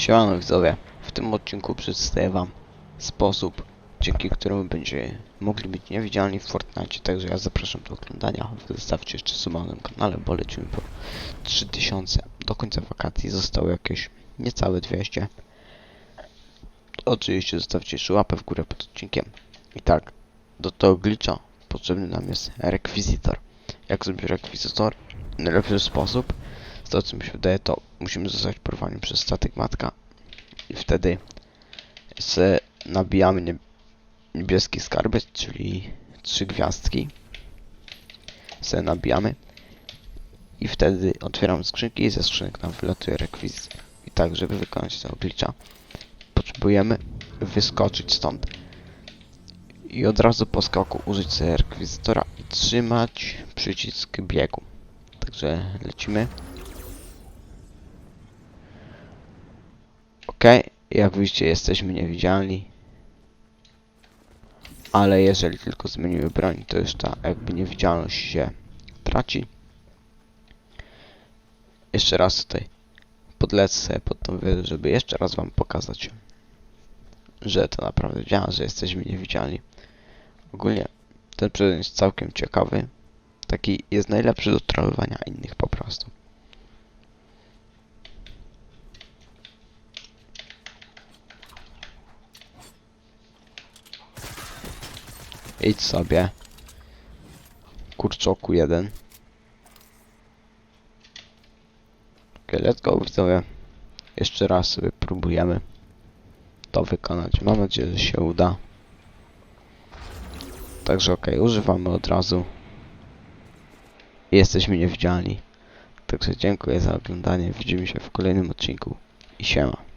Siemano widzowie, w tym odcinku przedstawię wam sposób, dzięki któremu będziecie mogli być niewidzialni w Fortnite, także ja zapraszam do oglądania. Zostawcie jeszcze suba na kanale, bo lecimy po 3000. Do końca wakacji zostało jakieś niecałe 200. Oczywiście zostawcie jeszcze łapę w górę pod odcinkiem. I tak, do tego glitcha potrzebny nam jest rekwizytor. Jak zrobić rekwizytor? Najlepszy sposób tego co mi się wydaje, to musimy zostać porwani przez statek matka i wtedy se nabijamy nie, niebieski skarbiec, czyli trzy gwiazdki. Se nabijamy i wtedy otwieramy skrzynki i ze skrzynek nam wylatuje rekwizyt. I tak, żeby wykonać tego glitcha, potrzebujemy wyskoczyć stąd i od razu po skoku użyć sobie rekwizytora i trzymać przycisk biegu. Także lecimy. Okej, jak widzicie jesteśmy niewidzialni. Ale jeżeli tylko zmienimy broń, to już ta jakby niewidzialność się traci. Jeszcze raz tutaj podlecę pod tą wieżę, żeby jeszcze raz wam pokazać, że to naprawdę działa, że jesteśmy niewidzialni. Ogólnie ten przedmiot jest całkiem ciekawy. Taki jest najlepszy do trollowania innych po prostu. Idź sobie. Kurczoku jeden. Ok, let's go widzowie. Jeszcze raz sobie próbujemy to wykonać. Mam nadzieję, że się uda. Także ok, używamy od razu. Jesteśmy niewidzialni. Także dziękuję za oglądanie. Widzimy się w kolejnym odcinku. I siema.